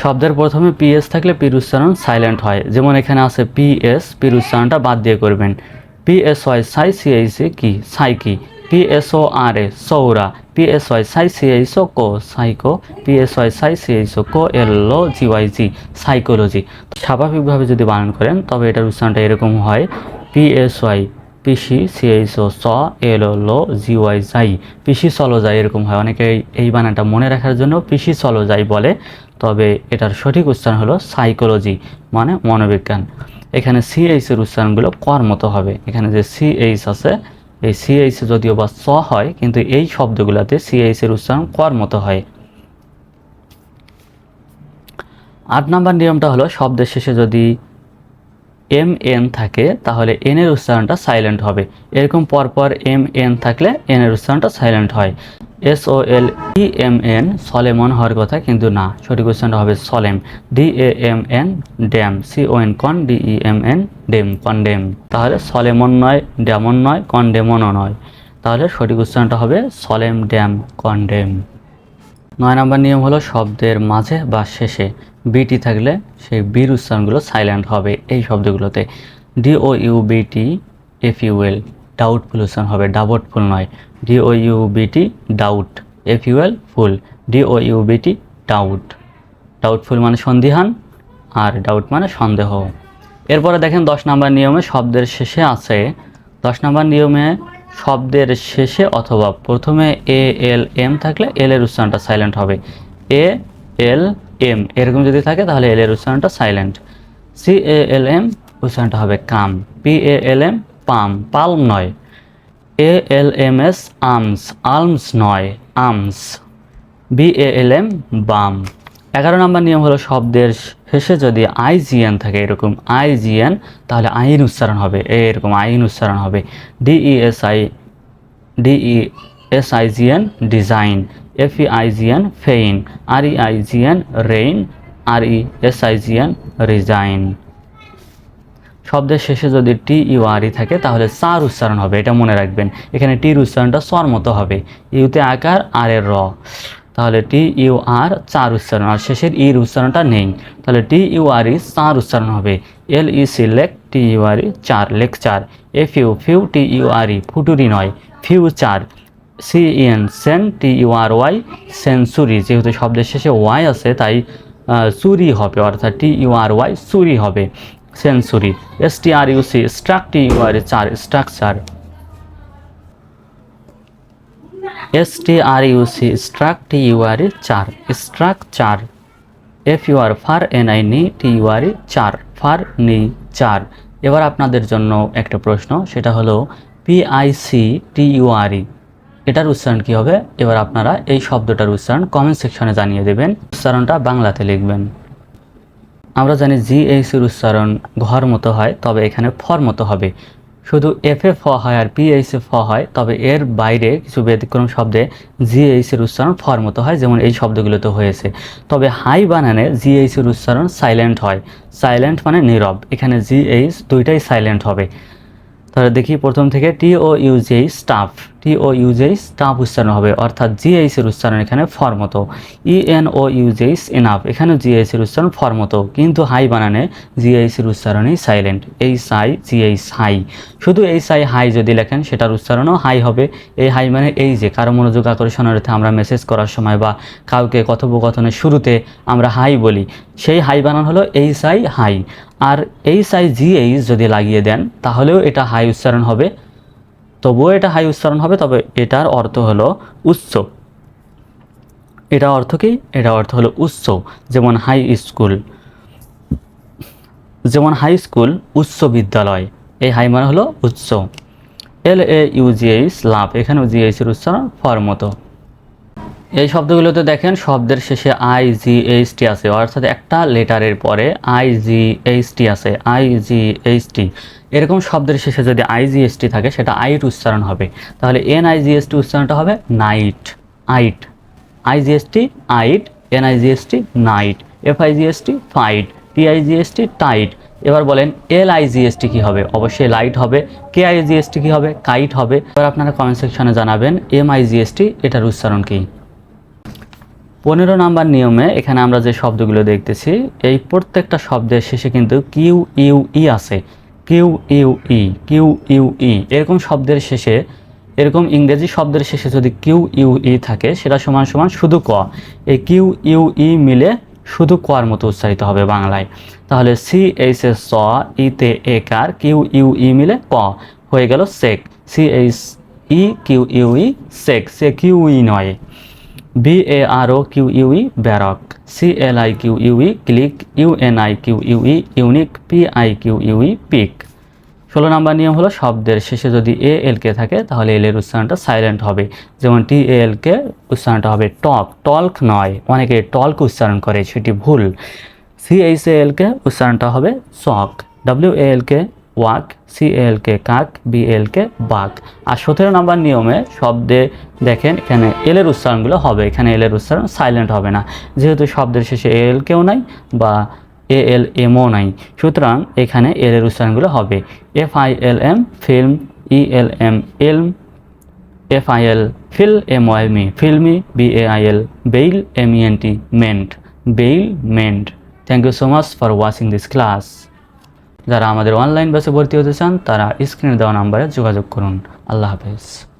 শব্দের প্রথমে পিএস থাকলে পির উচ্চারণ সাইলেন্ট হয়। যেমন এখানে আছে পিএস পির উচ্চারণটা বাদ দিয়ে করবেন। পিএস ওয়াই সাই সিএইসি কি? সাই কি? পিএসও আর এ Saura PS Y psy CHO co psycho PS Y psy CHO co এল জিওয়াই জি সাইকোলজি স্বাভাবিকভাবে যদি বানান করেন, তবে এটার উচ্চারণটা এরকম হয়। P S Y P C C H O স, এল, লো জিওয়াই যাই। পিসি চলো যায় এরকম হয়। অনেকে এই- বানানটা মনে রাখার জন্য পিসি চলো যাই বলে। তবে এটার সঠিক উচ্চারণ হলো সাইকোলজি মানে মনোবিজ্ঞান। এখানে সিএইচ এর উচ্চারণগুলো কর মতো হবে। এখানে যে সিএইচ আছে, এই সিএইচ যদিও বা স হয়, কিন্তু এই শব্দগুলোতে সিএইচ এর উচ্চারণ কর মতো হয়। আট নাম্বার নিয়মটা হলো, শব্দের শেষে যদি এম এন থাকে, তাহলে এন এর উচ্চারণটা সাইলেন্ট হবে। এরকম পরপর এম এন থাকলে এন এর উচ্চারণটা সাইলেন্ট হয়। S O L E M N solemon হওয়ার কথা কিন্তু না। সঠিক উচ্চারণটা হবে solemn D A M N damn C O N con D E M N dem condemn তাহলে সলেমন নয় ড্যামন নয় কনডেমনও নয়। তাহলে সঠিক উচ্চারণটা হবে সলেম ড্যাম কনডেম নয় নম্বর নিয়ম হলো শব্দের মাঝে বা শেষে বিটি থাকলে সেই বির উচ্চারণগুলো সাইলেন্ট হবে এই শব্দগুলোতে। D O U BT F UL doubtful উচ্চারণ হবে ডাবটফুল নয়। D O U BT doubt F UL ful. D O U BT doubt doubtful মানে সন্দিহান আর ডাউট মানে সন্দেহ। এরপরে দেখেন দশ নম্বর নিয়মে শব্দের শেষে আছে, দশ নম্বর নিয়মে শব্দের শেষে অথবা প্রথমে এ, এল, এম থাকলে এল এর উচ্চারণটা সাইলেন্ট হবে। এ, এল, এম এরকম যদি থাকে তাহলে এল এর উচ্চারণটা silent C A L M উচ্চারণটা হবে calm. P A L M palm. Palm নয়। A L M S alms. Alms নয়। Alms. B A L M balm. এগারো নম্বর নিয়ম হলো শব্দের শেষে যদি আই আইজিএন থাকে এরকম আই আইজিএন তাহলে আইন উচ্চারণ হবে এরকম আইন উচ্চারণ হবে। I D E S I IGN design. F E IGN feign. R E I IGN reign. R E S I IGN resign. শব্দের শেষে যদি টি ইউ আর ই থাকে, তাহলে সার উচ্চারণ হবে, এটা মনে রাখবেন। এখানে টির উচ্চারণটা স্বর মতো হবে। ইউতে আকার, আর এর র। তাহলে টি ইউ আর চার উচ্চারণ, আর শেষের ইর উচ্চারণটা নেই। তাহলে টি ইউ আর ই চার উচ্চারণ হবে। L E C lec, T U R E cher lecture F U, few, T U R E, futuri নয় future C N, cen, T U R Y century যেহেতু শব্দের শেষে ওয়াই আছে, তাই চুরি হবে, অর্থাৎ টি ইউ আর ওয়াই চুরি হবে century S T R U C, struc, T U R E cher, structure. S T R U C struc T U R cher structure F U R fur N I ni T U আর চার fur নি চার এবার আপনাদের জন্য একটা প্রশ্ন, সেটা হলো P I C T U R E এটার উচ্চারণ কী হবে? এবার আপনারা এই শব্দটার উচ্চারণ কমেন্ট সেকশনে জানিয়ে দেবেন। উচ্চারণটা বাংলাতে লিখবেন। আমরা জানি জি এইচ এর উচ্চারণ ঘর মতো হয়, তবে এখানে ফর মতো হবে। শুধু এফ ফ হয় আর পি এইচ এ ফ হয়, তবে এর বাইরে কিছু ব্যতিক্রম শব্দে জি এইচ এর উচ্চারণ ফর মতো হয়, যেমন এই শব্দগুলোতে হয়েছে। তবে হাই বানানে জি এইচ এর উচ্চারণ সাইলেন্ট হয়। সাইলেন্ট মানে নীরব। এখানে জি এইচ দুইটাই সাইলেন্ট হবে। তাহলে দেখি প্রথম থেকে T O U G staff T O U G H staff উচ্চারণ হবে, অর্থাৎ জিএইচ এর উচ্চারণ এখানে ফর মতো। E N O U G H enough এখানে জিএইচ এর উচ্চারণ ফর মতো, কিন্তু হাই বানানে জিএইচ এর উচ্চারণই সাইলেন্ট এই সাই জিএইচ হাই শুধু এই সাই হাই যদি লেখেন, সেটার উচ্চারণও হাই হবে। এই হাই মানে এই যে, কারও মনোযোগ আকর্ষণের অর্থে আমরা মেসেজ করার সময় বা কাউকে কথোপকথনের শুরুতে আমরা হাই বলি, সেই হাই বানান হলো এই সাই হাই আর এই সাই জিএইচ যদি লাগিয়ে দেন, তাহলেও এটা হাই উচ্চারণ হবে। তবুও এটা হাই উচ্চারণ হবে, তবে এটার অর্থ হলো উচ্চ এটা অর্থ কি? এটা অর্থ হলো উচ্চ যেমন হাই স্কুল। যেমন হাই স্কুল উচ্চ বিদ্যালয়। এই হাই মানে হলো উচ্চ এল এ ইউজিএইচ লাভ এখানেও জিএইচ এর উচ্চারণ ফর মতো। এই শব্দগুলোতে দেখেন শব্দের শেষে আই জি এইচ টি আছে অর্থাৎ একটা লেটারের পরে আই জি এইচ টি আছে আই জি এইচ টি এরকম শব্দের শেষে যদি আই জি এস টি থাকে সেটা আইট উচ্চারণ হবে তাহলে N I G S T উচ্চারণটা হবে night ight I G S T ight N I G S T night F I G S T fight T I G S T tight এবার বলেন L I G S টি কী হবে অবশ্যই light হবে কে I G S টি কী হবে kite হবে এবার আপনারা comment সেকশনে জানাবেন M I G S T এটার উচ্চারণ কী পনেরো নাম্বার নিয়মে এখানে আমরা যে শব্দগুলো দেখতেছি, এই প্রত্যেকটা শব্দের শেষে কিন্তু কিউ, ইউ, ই আছে। Q, U, E, Q, U, E. এরকম শব্দের শেষে, এরকম ইংরেজি শব্দের শেষে যদি কিউ, ইউ, ই থাকে, সেটা সমান সমান শুধু ক। এই কিউ, ইউ, ই মিলে শুধু কর মতো উচ্চারিত হবে বাংলায়। তাহলে সি, এইচ, এস, স ইতে এ, কার, কিউ, ইউ, ই মিলে ক। হয়ে গেল cheque. C, H, E, Q, U, E, cheque. সে কিউ, ই নয়। B A R O Q U E baroque C L I Q U E clique U N I Q U E unique P I Q U E pique ষোলো নম্বর নিয়ম হলো শব্দের শেষে যদি এ L কে থাকে, তাহলে এল এর উচ্চারণটা সাইলেন্ট হবে। যেমন টি এ এল কে উচ্চারণটা হবে টক, টল্ক নয়। অনেকে টল্ক উচ্চারণ করে, সেটি ভুল। C H A L K উচ্চারণটা হবে sock W A L K walk C L K কাক বি এল কে বাক। আর সতেরো নাম্বার নিয়মে শব্দে দেখেন এখানে এলের উচ্চারণগুলো হবে। এখানে এলের উচ্চারণ সাইলেন্ট হবে না। যেহেতু শব্দের শেষে এ এল কেও নাই বা এ এল এমও নাই, সুতরাং এখানে এলের উচ্চারণগুলো হবে। F I L M film E L M elm F I L fil M Y mi filmy B A I L bail M E N T ment bail ment thank you so much for watching this class যারা আমাদের online বাসে ভর্তি হতে চান, তারা স্ক্রিনে দেওয়া নাম্বারে যোগাযোগ করুন। আল্লাহ হাফেজ।